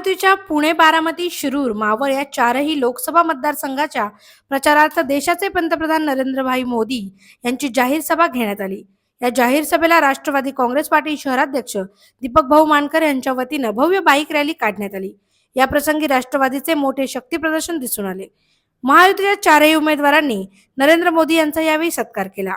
महायुतीच्या पुणे बारामती शिरूर मावळ या चारही लोकसभा मतदारसंघाच्या प्रचारार्थ देशाचे पंतप्रधान नरेंद्रभाई मोदी यांची जाहीर सभा घेण्यात आली. या जाहीर सभेला राष्ट्रवादी काँग्रेस पार्टी शहराध्यक्ष दीपक भाऊ मानकर यांच्या वतीनं भव्य बाईक रॅली काढण्यात आली. या प्रसंगी राष्ट्रवादीचे मोठे शक्ती प्रदर्शन दिसून आले. महायुतीच्या चारही उमेदवारांनी नरेंद्र मोदी यांचा यावेळी सत्कार केला.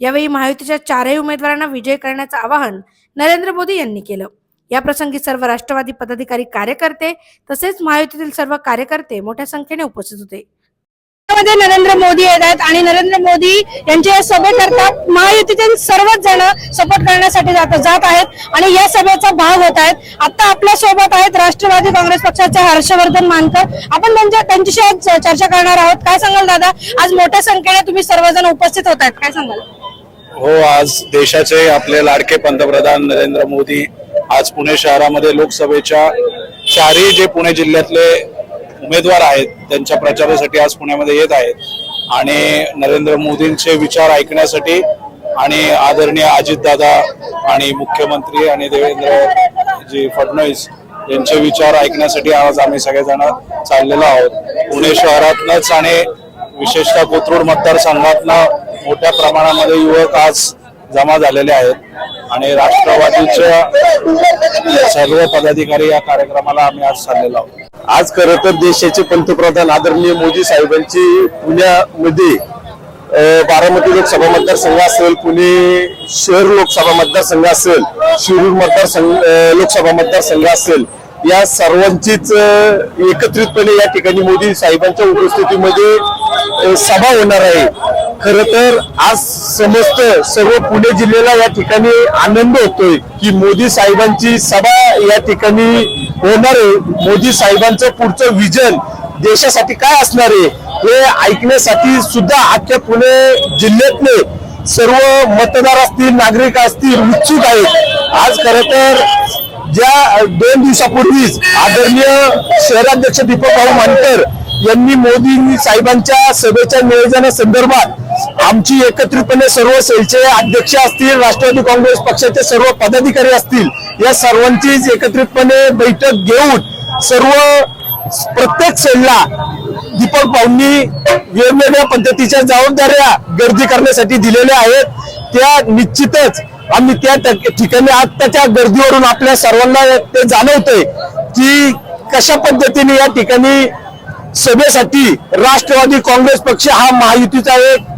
यावेळी महायुतीच्या चारही उमेदवारांना विजय करण्याचं आवाहन नरेंद्र मोदी यांनी केलं. या प्रसंगी सर्व राष्ट्रवादी पदाधिकारी कार्यकर्ते तसेच महायुतीतील सर्व कार्यकर्ते मोठ्या संख्येने उपस्थित होते. मध्ये नरेंद्र मोदी येत आहेत आणि नरेंद्र मोदी यांच्या या सभेकरता महायुतीतील सर्वच जण सपोर्ट करण्यासाठी जात जात आहेत आणि या सभेचा भाग होत आहेत. आता आपल्यासोबत आहेत राष्ट्रवादी काँग्रेस पक्षाचे हर्षवर्धन मानकर. आपण त्यांच्या त्यांच्याशी आज चर्चा करणार आहोत. काय सांगाल दादा? आज मोठ्या संख्येने तुम्ही सर्वजण उपस्थित होत आहेत. काय सांगाल? हो आज देशाचे आपले लाडके पंतप्रधान नरेंद्र मोदी आज पुणे शहरामध्ये लोकसभेच्या चारही जे पुणे जिल्ह्यातले उमेदवार आहेत त्यांच्या प्रचारासाठी आज पुण्यामध्ये येत आहेत. आणि नरेंद्र मोदींचे विचार ऐकण्यासाठी आणि आदरणीय अजितदादा आणि मुख्यमंत्री आणि देवेंद्र जी फडणवीस यांचे विचार ऐकण्यासाठी आज आम्ही सगळेजण चाललेलो आहोत. पुणे शहरातनंच आणि विशेषतः कोथरूड मतदारसंघातनं मोठ्या प्रमाणामध्ये युवक आज जमा झालेले आहेत. आणि राष्ट्रवादीच्या सर्व पदाधिकारी या कार्यक्रमाला आम्ही आज चाललेलो आहोत. आज खरं तर देशाचे पंतप्रधान आदरणीय मोदी साहेबांची पुण्यामध्ये बारामती लोकसभा मतदारसंघ असेल पुणे शहर लोकसभा मतदारसंघ असेल शिरूर मतदारसंघ लोकसभा मतदारसंघ असेल या सर्वांचीच एकत्रितपणे या ठिकाणी मोदी साहेबांच्या उपस्थितीमध्ये सभा होणार आहे. खर तर आज समस्त सर्व पुणे जिल्ह्याला या ठिकाणी आनंद होतोय की मोदी साहेबांची सभा या ठिकाणी होणार आहे. मोदी साहेबांचं पुढचं विजन देशासाठी काय असणार आहे हे ऐकण्यासाठी सुद्धा अख्ख्या पुणे जिल्ह्यातले सर्व मतदार असतील नागरिक असतील उत्सुक आहेत. आज खर तर ज्या दोन दिवसापूर्वीच आदरणीय शहराध्यक्ष दीपक भाऊ मानकर यांनी मोदी साहेबांच्या सभेच्या नियोजनासंदर्भात आमची एकत्रितपणे सर्व सेलचे अध्यक्ष असतील राष्ट्रवादी काँग्रेस पक्षाचे सर्व पदाधिकारी असतील या सर्वांचीच एकत्रितपणे बैठक घेऊन सर्व प्रत्येक सेलला दीपक भाऊंनी वेगवेगळ्या पद्धतीच्या जबाबदाऱ्या गर्दी करण्यासाठी दिलेल्या आहेत. त्या निश्चितच आम्ही त्या ठिकाणी ठिकाणी आत्ताच्या गर्दीवरून आपल्या सर्वांना ते जाणवतंय की कशा पद्धतीने या ठिकाणी सभेसाठी राष्ट्रवादी काँग्रेस पक्ष हा महायुतीचा एक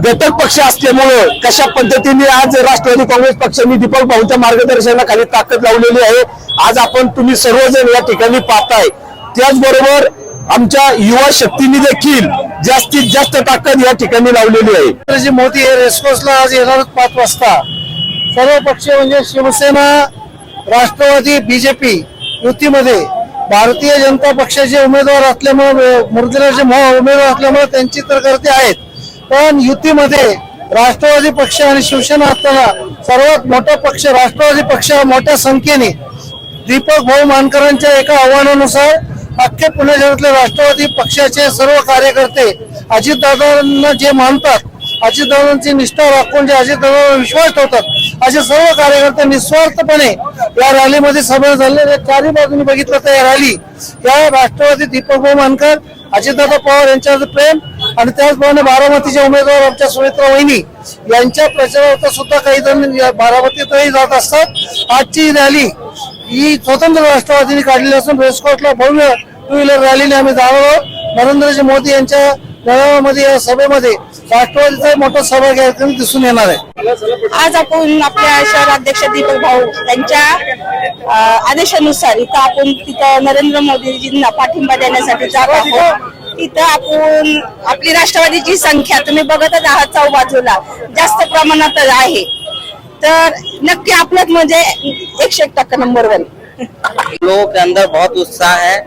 घटक पक्ष असल्यामुळं कशा पद्धतीने आज राष्ट्रवादी काँग्रेस पक्षाने दीपक भाऊंच्या मार्गदर्शनाखाली ताकद लावलेली आहे आज आपण तुम्ही सर्वजण या ठिकाणी पाहताय. त्याचबरोबर आमच्या युवा शक्तीने देखील जास्तीत जास्त ताकद या ठिकाणी लावलेली आहे. मोदी हे रेसकोर्सला आज येणार पाच वाजता. सर्व पक्ष म्हणजे शिवसेना राष्ट्रवादी बीजेपी युतीमध्ये भारतीय जनता पक्षाचे उमेदवार असल्यामुळे मुरलीधरचे उमेदवार असल्यामुळे त्यांची तर गर्दी आहेत. पण युतीमध्ये राष्ट्रवादी पक्ष आणि शिवसेना असताना सर्वात मोठा पक्ष राष्ट्रवादी पक्ष मोठ्या संख्येने दीपक भाऊ मानकरांच्या एका आव्हानानुसार अख्खे पुणे जिल्ह्यातले राष्ट्रवादी पक्षाचे सर्व कार्यकर्ते अजितदादांना जे मानतात अजितदादांची निष्ठा राखून जे अजितदादांवर विश्वास ठेवतात असे सर्व कार्यकर्ते निस्वार्थपणे या रॅलीमध्ये सभा झाले. चारही बाजूनी बघितलं तर या रॅली या राष्ट्रवादी दीपक भाऊ मानकर अजितदादा पवार यांच्यावर प्रेम आणि त्याचप्रमाणे बारामतीचे उमेदवार आमच्या सुमित्रा वहिनी यांच्या प्रचारार्थ सुद्धा काही जण बारामतीतही जात असतात. आजची रॅली ही स्वतंत्र राष्ट्रवादीने काढलेली असून रेसकोर्सला भव्य टू व्हीलर रॅलीने आम्ही जाणार आहोत. नरेंद्रजी मोदी यांच्या मेळाव्यामध्ये या सभेमध्ये राष्ट्रवादीचा मोठा सहभाग ठिकाणी दिसून येणार आहे. आज आपण आपल्या शहराध्यक्ष दीपक भाऊ यांच्या अ, आदेशानुसार इथं आपण तिथं नरेंद्र मोदीजींना पाठिंबा देण्यासाठी जात आहोत. तिथं आपण आपली राष्ट्रवादीची संख्या तुम्ही बघतच आहात चौ बाजूला जास्त प्रमाणात आहे. तर नक्की आपल्यात म्हणजे एकशे एक टक्का नंबर वन लोगों के अंदर बहुत उत्साह है।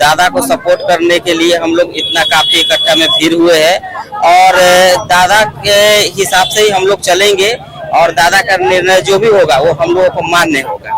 दादा को सपोर्ट करने के लिए हम लोग इतना काफ़ी इकट्ठा में भीड़ हुए हैं और दादा के हिसाब से ही हम लोग चलेंगे और दादा का निर्णय जो भी होगा वो हम लोगों को मान्य होगा।